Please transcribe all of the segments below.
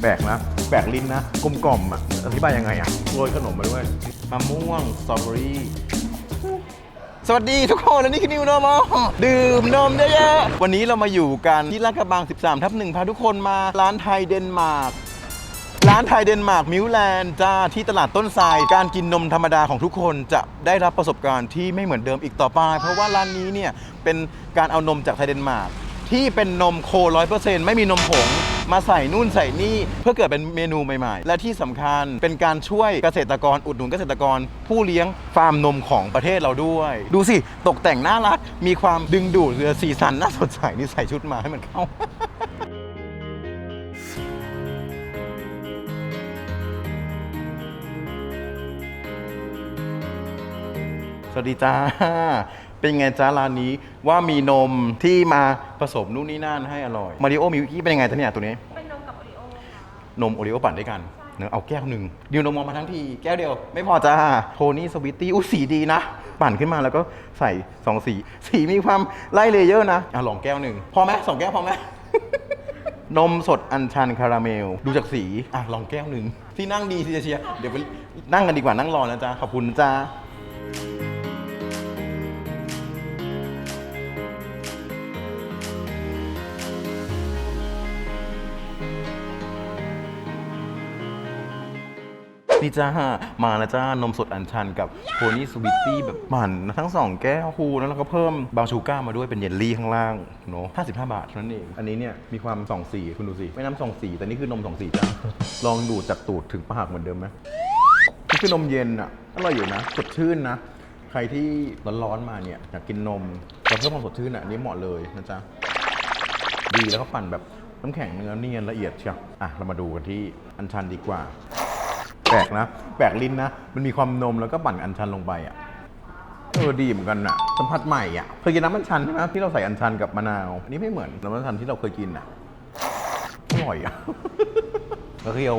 แปลกนะ แปลกลิ้นนะ กลมกล่อมอะ อธิบายยังไงอะโรยขนมมาด้วยมะม่วงสตรอเบอรี่ สวัสดีทุกคนและนี่คือนิวนอมดื่มนมเยอะๆวันนี้เรามาอยู่กันที่ลาดกระบัง 13 ทับหนึ่งพาทุกคนมาร้านไทยเดนมาร์กร้านไทยเดนมาร์กมิวแลนด์จ้าที่ตลาดต้นทราย การกินนมธรรมดาของทุกคนจะได้รับประสบการณ์ที่ไม่เหมือนเดิมอีกต่อไป เพราะว่าร้านนี้เนี่ยเป็นการเอานมจากไทยเดนมาร์กที่เป็นนมโคร้อยเปอร์เซ็นต์ไม่มีนมผง มาใส่นู่นใส่นี่เพื่อเกิดเป็นเมนูใหม่ ๆ และที่สำคัญเป็นการช่วยเกษตรกรอุดหนุนเกษตรกร ผู้เลี้ยงฟาร์มนมของประเทศเราด้วย ดูสิ ตกแต่งน่ารัก มีความดึงดูดเรือสีสันน่าสดใสนี่ใส่ชุดมาให้มันเข้าสวัสดีจ้า เป็นไงจ้าร้านนี้ว่ามีนมที่มาผสมนู่นนี่นั่นให้อร่อยมาริโอมิวกี้เป็นยังไงจ๊ะเนี่ยตัวนี้ เป็นนมกับโอรีโอค่ะ นมโอริโอปั่นด้วยกันเนอะเอาแก้วหนึ่งดิวนมออกมาทั้งทีแก้วเดียว ไม่พอจ้าโทนี่สวิตตี้อุ้ยสีดีนะ ปั่นขึ้นมาแล้วก็ใส่สองสี สีมีความไล่เลเยอร์นะอะลองแก้วหนึ่งพอไหมสองแก้วพอไหม นมสดอัญชันคาราเมล ดูจากสีอะลองแก้วหนึ่งที่นั่งดีสิเชียร์เดี๋ยวไปนั่งกันดีกว่านั่งรอนะจ๊ะขอบคุณนะจ๊ะ นี่จ้า มาแล้วจ้านมสดอัญชันกับโพนี่สวิตตี้แบบหมันทั้งสองแก้วคูแล้วเราก็เพิ่มบาชูก้ามาด้วยเป็นเยลลี่ข้างล่างเนาะ55 บาทเท่านั้นเอง อันนี้เนี่ยมีความสองสีคุณดูสิไม่น้ำสองสีแต่นี่คือนมสองสีจ้าลองดูดจากตูดถึงปากเหมือนเดิมไหมนี่คือนมเย็นอะอร่อยอยู่นะสดชื่นนะใครที่ร้อนๆมาเนี่ยอยากกินนมแล้วเพิ่มความสดชื่นอะอันนี้เหมาะเลยนะจ๊ะดีแล้วก็ปั่นแบบน้ำแข็งเนื้อเนียนละเอียดเชียวอะเรามาดูกันที่อัญชันดีกว่า แปลกนะ แปลกลิ้นนะ มันมีความนมแล้วก็ปั่นอัญชันลงไปอะ เออดีเหมือนกันอะ สัมผัสใหม่อะ เคยกินน้ำอัญชันใช่ไหมที่เราใส่อัญชันกับมะนาว อันนี้ไม่เหมือนน้ำอัญชันที่เราเคยกินอะ อร่อยอะแล้วเคี้ยว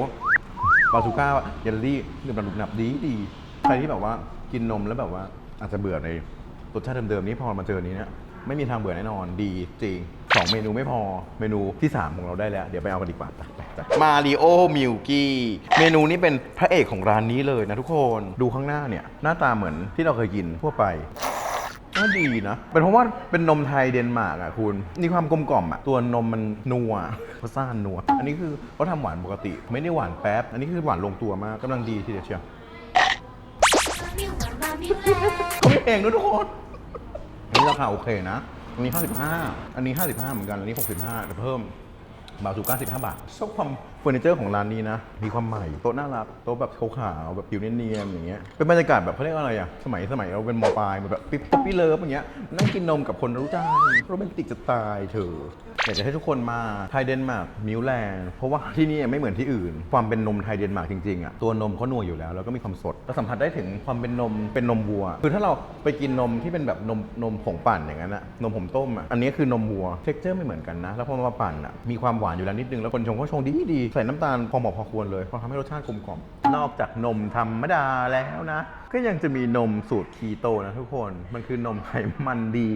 บาซูก้าเยลลี่หนึบหนับหนุบหนับดีดี ใครที่แบบว่ากินนมแล้วแบบว่าอาจจะเบื่อในรสชาติเดิมๆนี้พอมาเจออนนี้เนี่ยไม่มีทางเบื่อแน่นอนดีจริงสองเมนูไม่พอเมนูที่ 3 ของเราได้แล้ว เดี๋ยวไปเอากันดีกว่า มาริโอมิลกี้เมนูนี้เป็นพระเอกของร้านนี้เลยนะทุกคนดูข้างหน้าเนี่ย หน้าตาเหมือนที่เราเคยกินทั่วไปก็ดีนะ เป็นเพราะว่าเป็นนมไทยเดนมาร์กอะคุณมีความกลมกล่อมอะตัวนมมันนัวรสชาตินัว อันนี้คือเขาทำหวานปกติ ไม่ได้หวานแป๊บ อันนี้คือหวานลงตัวมากกำลังดีทีเดียวเชียวเขาไม่เองด้วยทุกคนอันนี้ราคาโอเคนะ อันนี้ 55 อันนี้ 55 เหมือนกัน อันนี้ 65แต่เพิ่ม บาถูก95 บาทชอบความเฟอร์นิเจอร์ของร้านนี้นะ มีความใหม่โต๊ะน่ารักโต๊ะแบบขาวๆแบบผิวเนียนๆอย่างเงี้ยเป็นบรรยากาศแบบเขาเรียกว่าอะไรอะสมัยสมัยเราเป็นมปลายแบบปิ๊บป๊อปปี้เลิฟอย่างเงี้ยนั่งกินนมกับคนรู้ใจโรแมนติกจะตายเธออยากจะให้ทุกคนมาไทยเดนมาร์กมิวแลนด์เพราะว่าที่นี่ไม่เหมือนที่อื่น ความเป็นนมไทยเดนมาร์กจริงๆอะตัวนมเขานัวอยู่แล้วแล้วก็มีความสดเราสัมผัสได้ถึงความเป็นนมเป็นนมวัว คือถ้าเราไปกินนมที่เป็นแบบนมนมผงปั่นอย่างนั้นอะนมผงต้มอะอันนี้คือนมวัวเท็กเจอร์ไม่เหมือนกันนะแล้วพอมาปั่นอะมีความหวานอยู่แล้วนิดนึงแล้วคนชงก็ชงดีดีใส่น้ำตาลพอเหมาะพอควรเลยเพราะทำให้รสชาติกลมกล่อมนอกจากนมธรรมดาแล้วนะ ก็ยังจะมีนมสูตรคีโตนะทุกคนมันคือนมไขมันดี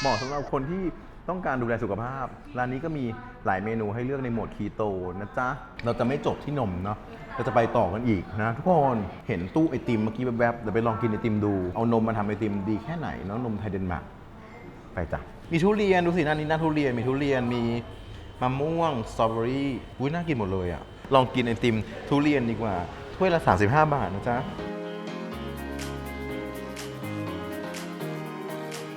เหมาะสำหรับคนที่ต้องการดูแลสุขภาพ ร้านนี้ก็มีหลายเมนูให้เลือกในโหมดคีโตนะจ๊ะ เราจะไม่จบที่นมเนาะเราจะไปต่อกันอีกนะ ทุกคนเห็นตู้ไอติมเมื่อกี้แวบๆเดี๋ยวไปลองกินไอติมดู เอานมมาทำไอติมดีแค่ไหนเนาะนมไทยเดนมาร์กไปจ้ะมีทุเรียนดูสิหน้านี้หน้าทุเรียนมีทุเรียนมี มะม่วงสตรอเบอรี่อุ้ยน่ากินหมดเลยอะลองกินไอติมทุเรียนดีกว่า ถ้วยละ 35 บาทนะจ๊ะ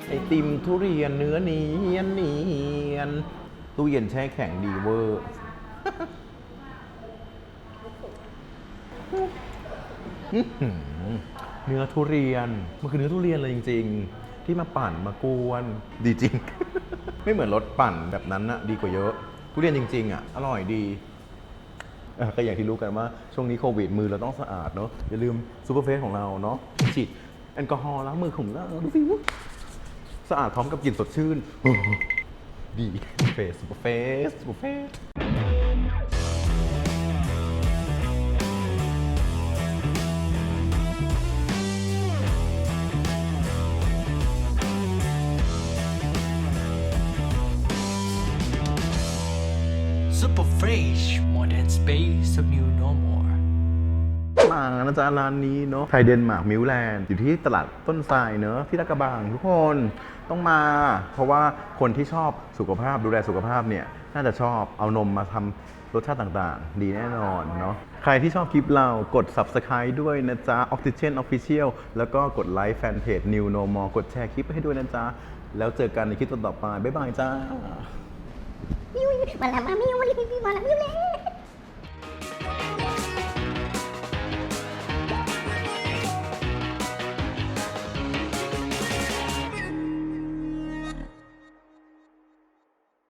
ไอติมทุเรียนเนื้อเนียนเนียนตู้เย็นแช่แข็งดีเวอร์เนื้อทุเรียน มันคือเนื้อทุเรียนเลยจริง ๆ ที่มาปั่นมากวน ดีจริง ไม่เหมือนรถปั่นแบบนั้นนะดีกว่าเยอะทุเรียนจริง ๆอะอร่อยดีอะก็อย่างที่รู้กันว่าช่วงนี้โควิดมือเราต้องสะอาดเนาะอย่าลืมซูเปอร์เฟสของเราเนาะฉีดแอลกอฮอล์ล้างมือของเราดูสิสะอาดพร้อมกับกลิ่นสดชื่น ดีเฟสซูเปอร์เฟสซูเปอร์เฟส super fresh, modern space of new no more. มานะจ๊ะร้านนี้เนาะไทยเดนมาร์กมิวแลนด์อยู่ที่ตลาดต้นทรายเนอะที่ลาดกระบังทุกคนต้องมา เพราะว่าคนที่ชอบสุขภาพดูแลสุขภาพเนี่ย น่าจะชอบเอานมมาทำรสชาติต่างๆ ดีแน่นอนเนาะใครที่ชอบคลิปเรากด subscribe ด้วยนะจ๊ะ Oxygen Official แล้วก็กดไลค์แฟนเพจ New No More กดแชร์คลิปให้ด้วยนะจ๊ะ แล้วเจอกันในคลิปต่อๆไปบ๊ายบายจ้า มิวมาแล้วมามิวมาแล้วมิวแล้ว